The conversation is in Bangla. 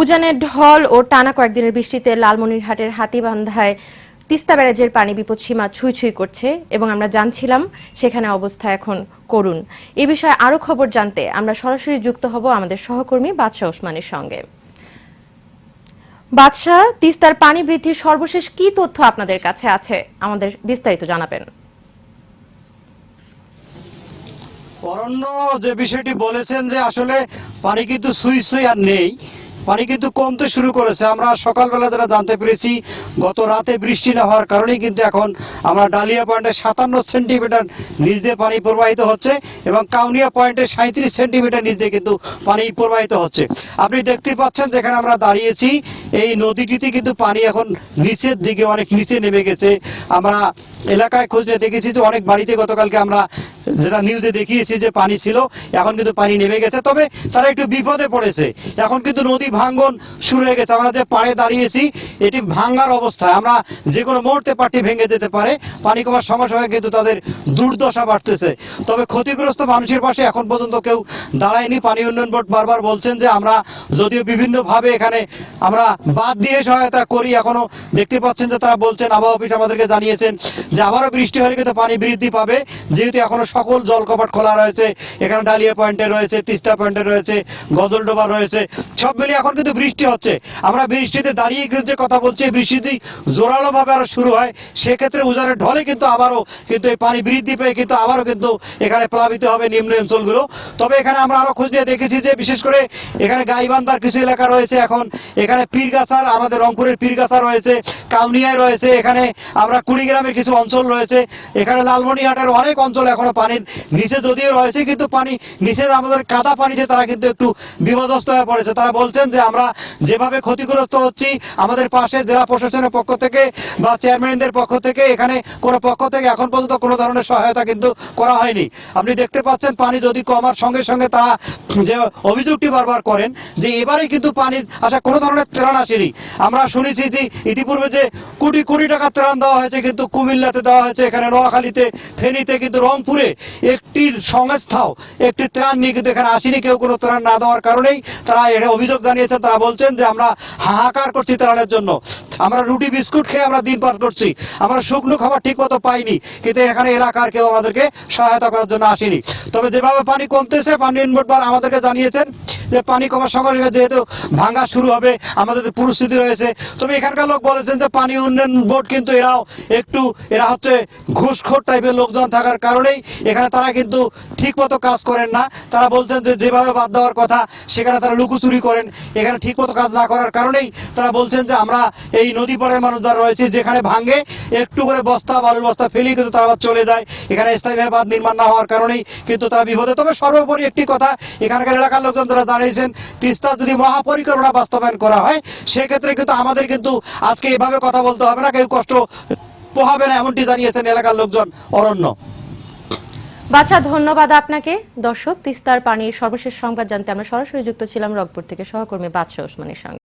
উজানের ঢল ও টানা কয়েকদিনের বৃষ্টিতে লালমনিরহাটের হাতিবান্ধায় তিস্তা ব্যারাজের পানি বিপদসীমা ছুঁই ছুঁই করছে এবং আমরা জানছিলাম সেখানে অবস্থা এখন করুন এ বিষয়ে আরও খবর জানতে আমরা সরাসরি যুক্ত হব আমাদের সহকর্মী বাদশাহ ওসমানের সঙ্গে। বাদশাহ, তিস্তার পানি বৃদ্ধির সর্বশেষ কি তথ্য আপনাদের কাছে আছে? আমাদের বিস্তারিত জানাবেন। অরণ্য যে বিষয়টি বলেছেন যে আসলে পানি কিন্তু সুই সুই আর নেই। পানি কিন্তু কমতে শুরু করেছে। আমরা সকালবেলা যারা জানতে পেরেছি, গত রাতে বৃষ্টি না হওয়ার কারণেই কিন্তু এখন আমরা ডালিয়া পয়েন্টে সাতান্ন সেন্টিমিটার নিচ দিয়ে পানি প্রবাহিত হচ্ছে এবং কাউনিয়া পয়েন্টে সাঁত্রিশ সেন্টিমিটার নিচ দিয়ে কিন্তু পানি প্রবাহিত হচ্ছে। আপনি দেখতে পাচ্ছেন যেখানে আমরা দাঁড়িয়েছি, এই নদীটিতে কিন্তু পানি এখন নিচের দিকে অনেক নিচে নেমে গেছে। আমরা এলাকায় খোঁজ নিয়ে দেখেছি যে অনেক বাড়িতে গতকালকে আমরা যেটা নিউজে দেখিয়েছি যে পানি ছিল, এখন কিন্তু পানি নেমে গেছে। তবে তারা একটু বিপদে পড়েছে। এখন কিন্তু নদী ভাঙ্গন শুরু হয়ে গেছে। আমরা যে পাড়ে দাঁড়িয়েছি এটি ভাঙ্গার অবস্থায় আমরা যে কোনো মুহূর্তে পাটি ভেঙে যেতে পারে, পানি কমার সঙ্গে সঙ্গে কিন্তু তাদের দুর্দশা বাড়তেছে। তবে ক্ষতিগ্রস্ত মানুষের পাশে এখন পর্যন্ত কেউ দাঁড়ায়নি। পানি উন্নয়ন বোর্ড বারবার বলছেন যে আমরা যদিও বিভিন্নভাবে এখানে আমরা বাদ দিয়ে সহায়তা করি, এখনও দেখতে পাচ্ছেন যে তারা বলছেন, আবহাওয়া অফিস আমাদেরকে জানিয়েছেন যে আবারও বৃষ্টি হলে কিন্তু পানি বৃদ্ধি পাবে। যেহেতু এখনও সকল জল কপাট খোলা রয়েছে, এখানে ডালিয়া পয়েন্টে রয়েছে, তিস্তা পয়েন্টে রয়েছে গজলডোবা রয়েছে, সব মিলিয়ে এখন কিন্তু বৃষ্টি হচ্ছে। আমরা বৃষ্টিতে দাঁড়িয়ে কিন্তু কথা বলছি বৃষ্টি যদি জোরালোভাবে আরও শুরু হয়। সেক্ষেত্রে উজানের ঢলে কিন্তু আবারও কিন্তু এই পানি বৃদ্ধি পেয়ে কিন্তু আবারও কিন্তু এখানে প্লাবিত হবে নিম্ন অঞ্চলগুলো। তবে এখানে আমরা আরও খোঁজ নিয়ে দেখেছি যে, বিশেষ করে এখানে গাইবান্ধার কিছু এলাকা রয়েছে। এখন এখানে পীরগাছার, আমাদের রংপুরের পীরগাছা রয়েছে, কাউনিয়ায় রয়েছে, এখানে আমরা কুড়িগ্রামের কিছু অঞ্চল রয়েছে। এখানে লালমনিহাটের অনেক অঞ্চল এখনও পানির নিচে যদিও রয়েছে, কিন্তু পানি নিচে আমাদের কাদা পানিতে তারা কিন্তু একটু বিপদস্ত হয়ে পড়েছে। তারা বলছেন যে, আমরা যেভাবে ক্ষতিগ্রস্ত হচ্ছি, আমাদের পাশে জেলা প্রশাসনের পক্ষ থেকে বা চেয়ারম্যানদের পক্ষ থেকে এখানে কোনো পক্ষ থেকে এখন পর্যন্ত কোনো ধরনের সহায়তা কিন্তু করা হয়নি। আপনি দেখতে পাচ্ছেন পানি যদি কমার সঙ্গে সঙ্গে তারা যে অভিযোগটি বারবার করেন যে এবারে কিন্তু পানি আসা কোনো ধরনের ত্রাণ আসেনি। আমরা শুনেছি যে ইতিপূর্বে যে কোটি কোটি টাকা ত্রাণ দেওয়া হয়েছে কিন্তু কুমিল্লাতে দেওয়া হয়েছে, এখানে নোয়াখালীতে, ফেনীতে কিন্তু রংপুরে একটি সংস্থাও একটি ত্রাণ নিয়ে কিন্তু এখানে আসেনি, কেউ কোনো ত্রাণ না দেওয়ার কারণেই তারা এটা অভিযোগ জানিয়েছেন। তারা বলছেন যে আমরা হাহাকার করছি ত্রাণের জন্য। আমরা রুটি, বিস্কুট খেয়ে আমরা দিন পার করছি। আমরা শুকনো খাবার ঠিক মতো পাইনি, কিন্তু এখানে এলাকার কেউ আমাদেরকে সহায়তা করার জন্য আসেনি। তবে যেভাবে পানি কমতেছে, পানি বার আমাদেরকে জানিয়েছেন যে পানি কমার সঙ্গে সঙ্গে যেহেতু ভাঙা শুরু হবে, আমাদের পরিস্থিতি রয়েছে। তবে এখানকার লোক বলেছেন যে পানি উন্নয়ন বোর্ড কিন্তু এরাও একটু, এরা হচ্ছে ঘুষখোর টাইপের লোকজন থাকার কারণেই এখানে তারা কিন্তু ঠিক মতো কাজ করেন না। তারা বলছেন যে যেভাবে বাদ দেওয়ার কথা, সেখানে তারা লুকোচুরি করেন। এখানে ঠিক মতো কাজ না করার কারণেই তারা বলছেন যে আমরা এই নদী পাড়ের মানুষ যারা রয়েছে, যেখানে ভাঙে একটু করে বস্তা, বালুর বস্তা ফেলি কিন্তু তারা আবার চলে যায়। এখানে স্থায়ীভাবে বাঁধ নির্মাণ না হওয়ার কারণেই কিন্তু তারা বিপদে। তবে সর্বোপরি একটি কথা, এখানকার এলাকার লোকজন যারা জানিয়েছেন তিস্তা যদি মহাপরিকল্পনা বাস্তবায়ন করা হয়, সেক্ষেত্রে কিন্তু আমাদের কিন্তু আজকে এভাবে কথা বলতে হবে না, কেউ কষ্ট পোহাবে না, এমনটি জানিয়েছেন এলাকার লোকজন। অরণ্য। বাছা, ধন্যবাদ আপনাকে। দর্শক, তিস্তার পানির সর্বশেষ সংবাদ জানতে আমরা সরাসরি যুক্ত ছিলাম রংপুর থেকে সহকর্মী বাদশাহ ওসমানের সঙ্গে।